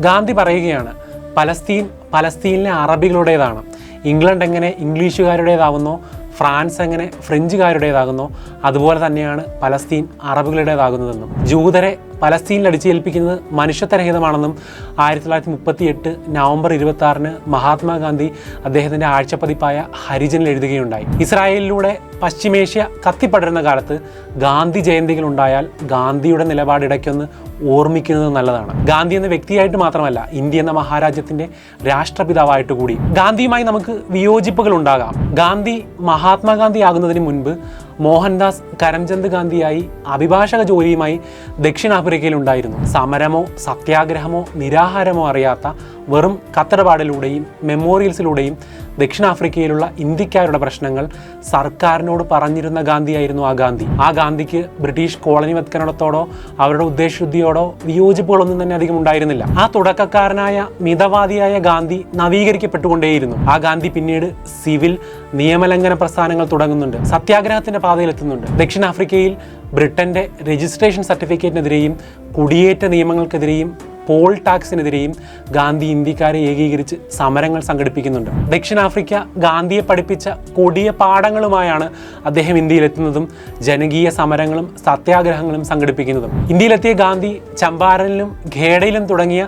ഗാന്ധി പറയുകയാണ് Palestine പലസ്തീനിലെ അറബികളുടേതാണ്. England എങ്ങനെ ഇംഗ്ലീഷുകാരുടേതാവുന്നു France എങ്ങനെ ഫ്രഞ്ചുകാരുടേതാകുന്നോ അതുപോലെ തന്നെയാണ് പലസ്തീൻ അറബുകളുടേതാകുന്നതെന്നും. ജൂതരെ പലസ്തീനിൽ അടിച്ചേൽപ്പിക്കുന്നത് മനുഷ്യത്വരഹിതമാണെന്നും ആയിരത്തി തൊള്ളായിരത്തി മുപ്പത്തി എട്ട് നവംബർ ഇരുപത്തി ആറിന് മഹാത്മാഗാന്ധി അദ്ദേഹത്തിന്റെ ആഴ്ചപ്പതിപ്പായ ഹരിജനിൽ എഴുതുകയുണ്ടായി. ഇസ്രായേലിലൂടെ പശ്ചിമേഷ്യ കത്തിപ്പടരുന്ന കാലത്ത് ഗാന്ധി ജയന്തികൾ ഉണ്ടായാൽ ഗാന്ധിയുടെ നിലപാട് ഇടയ്ക്കൊന്ന് ഓർമ്മിക്കുന്നത് നല്ലതാണ്. ഗാന്ധി എന്ന വ്യക്തിയായിട്ട് മാത്രമല്ല ഇന്ത്യ എന്ന മഹാരാജ്യത്തിന്റെ രാഷ്ട്രപിതാവായിട്ട് കൂടി. ഗാന്ധിയുമായി നമുക്ക് വിയോജിപ്പുകൾ ഉണ്ടാകാം. ഗാന്ധി മഹാത്മാഗാന്ധി ആകുന്നതിന് മുൻപ് മോഹൻദാസ് കരംചന്ദ് ഗാന്ധിയായി അഭിഭാഷക ജോലിയുമായി ദക്ഷിണാഫ്രിക്കയിൽ ഉണ്ടായിരുന്നു സമരമോ സത്യാഗ്രഹമോ നിരാഹാരമോ അറിയാത്ത വെറും കത്തടപാടിലൂടെയും മെമ്മോറിയൽസിലൂടെയും ദക്ഷിണാഫ്രിക്കയിലുള്ള ഇന്ത്യക്കാരുടെ പ്രശ്നങ്ങൾ സർക്കാരിനോട് പറഞ്ഞിരുന്ന ഗാന്ധിയായിരുന്നു ആ ഗാന്ധി. ആ ഗാന്ധിക്ക് ബ്രിട്ടീഷ് കോളനിവത്കരണത്തോടോ അവരുടെ ഉദ്ദേശശുദ്ധിയോടോ വിയോജിപ്പുകളൊന്നും തന്നെ അധികം ഉണ്ടായിരുന്നില്ല. ആ തുടക്കക്കാരനായ മിതവാദിയായ ഗാന്ധി നവീകരിക്കപ്പെട്ടുകൊണ്ടേയിരുന്നു. ആ ഗാന്ധി പിന്നീട് സിവിൽ നിയമലംഘന പ്രസ്ഥാനങ്ങൾ തുടങ്ങുന്നുണ്ട്. സത്യാഗ്രഹത്തിന്റെ പാതയിലെത്തുന്നുണ്ട്. ദക്ഷിണാഫ്രിക്കയിൽ ബ്രിട്ടന്റെ രജിസ്ട്രേഷൻ സർട്ടിഫിക്കറ്റിനെതിരെയും കുടിയേറ്റ നിയമങ്ങൾക്കെതിരെയും പോൾ ടാക്സിനെതിരെയും ഗാന്ധി ഇന്ത്യക്കാരെ ഏകീകരിച്ച് സമരങ്ങൾ സംഘടിപ്പിക്കുന്നുണ്ട്. ദക്ഷിണാഫ്രിക്ക ഗാന്ധിയെ പഠിപ്പിച്ച കൊടിയ പാഠങ്ങളുമായാണ് അദ്ദേഹം ഇന്ത്യയിലെത്തുന്നതും ജനകീയ സമരങ്ങളും സത്യാഗ്രഹങ്ങളും സംഘടിപ്പിക്കുന്നതും. ഇന്ത്യയിലെത്തിയ ഗാന്ധി ചമ്പാരനിലും ഖേഡയിലും തുടങ്ങിയ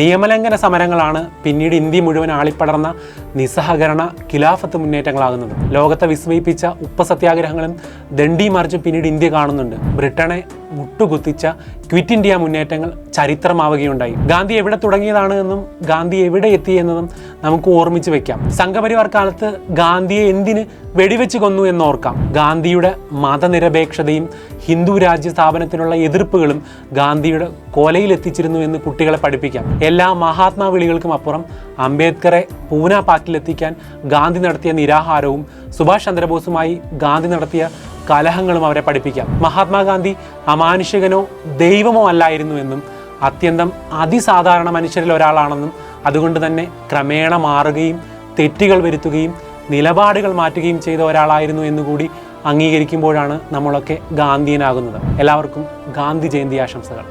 നിയമലംഘന സമരങ്ങളാണ് പിന്നീട് ഇന്ത്യ മുഴുവൻ ആളിപ്പടർന്ന നിസ്സഹകരണ ഖിലാഫത്ത് മുന്നേറ്റങ്ങളാകുന്നത്. ലോകത്തെ വിസ്മയിപ്പിച്ച ഉപ്പ് സത്യാഗ്രഹങ്ങളും ദണ്ഡി മാർച്ചും പിന്നീട് ഇന്ത്യ കാണുന്നുണ്ട്. ബ്രിട്ടനെ മുട്ടുകുത്തിച്ച ക്വിറ്റ് ഇന്ത്യ മുന്നേറ്റങ്ങൾ ചരിത്രമാവുകയുണ്ടായി. ഗാന്ധി എവിടെ തുടങ്ങിയതാണ് എന്നും ഗാന്ധി എവിടെ എത്തിയെന്നതും നമുക്ക് ഓർമ്മിച്ച് വെക്കാം. സംഘപരിവാർ കാലത്ത് ഗാന്ധിയെ എന്തിന് വെടിവെച്ച് കൊന്നു എന്നോർക്കാം. ഗാന്ധിയുടെ മതനിരപേക്ഷതയും ഹിന്ദു രാജ്യ സ്ഥാപനത്തിനുള്ള എതിർപ്പുകളും ഗാന്ധിയുടെ കൊലയിൽ എത്തിച്ചിരുന്നു എന്ന് കുട്ടികളെ പഠിപ്പിക്കാം. എല്ലാ മഹാത്മാ വിളികൾക്കും അപ്പുറം അംബേദ്കറെ പൂന പാക്കിലെത്തിക്കാൻ ഗാന്ധി നടത്തിയ നിരാഹാരവും സുഭാഷ് ചന്ദ്രബോസുമായി ഗാന്ധി നടത്തിയ കലഹങ്ങളും അവരെ പഠിപ്പിക്കാം. മഹാത്മാഗാന്ധി അമാനുഷികനോ ദൈവമോ അല്ലായിരുന്നു എന്നും അത്യന്തം അതിസാധാരണ മനുഷ്യരിൽ ഒരാളാണെന്നും അതുകൊണ്ട് തന്നെ ക്രമേണ മാറുകയും തെറ്റുകൾ വരുത്തുകയും നിലപാടുകൾ മാറ്റുകയും ചെയ്ത ഒരാളായിരുന്നു എന്നുകൂടി അംഗീകരിക്കുമ്പോഴാണ് നമ്മളൊക്കെ ഗാന്ധിയനാകുന്നത്. എല്ലാവർക്കും ഗാന്ധി ജയന്തി ആശംസകൾ.